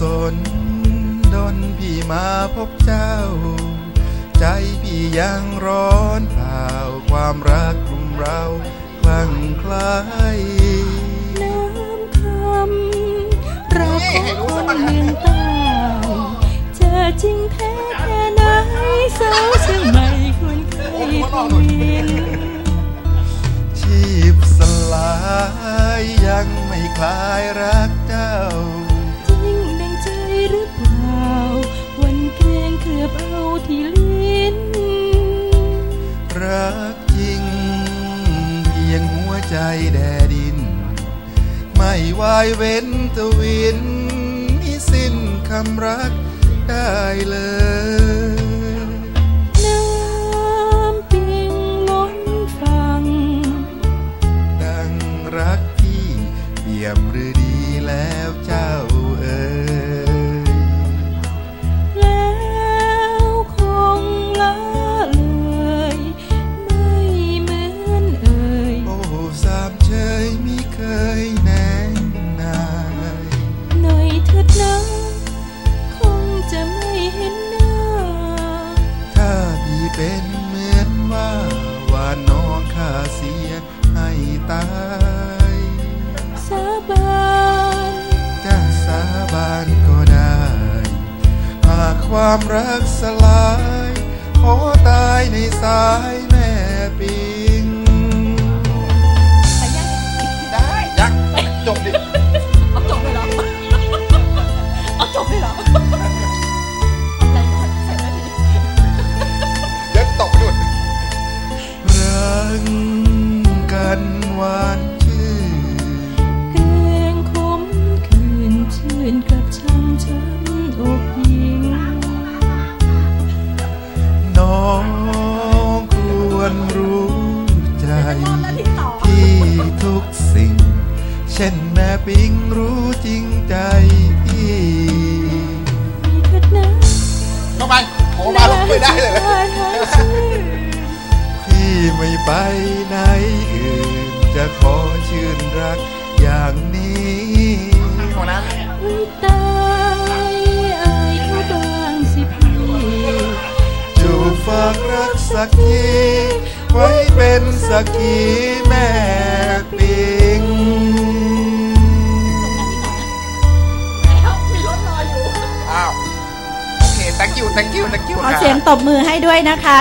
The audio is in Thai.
สนดนพี่มาพบเจ้า ใจพี่ยังร้อนเผาความรักกลุ่มเราคลั่งไคล้น้ำคำรักของคนเมืองใต้เจอจริงแท้แค่ไหนสาวเชียงใหม่ควรเคยได้ยินชีพสลายยังไม่คลายรักเจ้า แดดิน ไม่วายเว้นตะวินนี่สิ้นคำรักได้เลยน้ำปิงล้นฟังดังรักที่เปี่ยมหรือดีแล้วจ้า เสียให้ตายสาบานจะสาบานก็ได้ หากความรักสลาย ขอตายในสาย เช่นแม่ปิงรู้จริงใจพี่มีเถิดนะเข้าไปโทรมาลงไปได้เลยและจะหาชื่อพี่ไม่ไปไหนอื่น จะขอชื่นรักอย่างนี้คนนั้นเฮ้ยตายอายเขาบ้างสิพี่จูบฝากรักสักทีไว้เป็นสักขีแม่ อ้วโอเค thank you thank you thank you ขอเสียงตบมือให้ด้วยนะคะ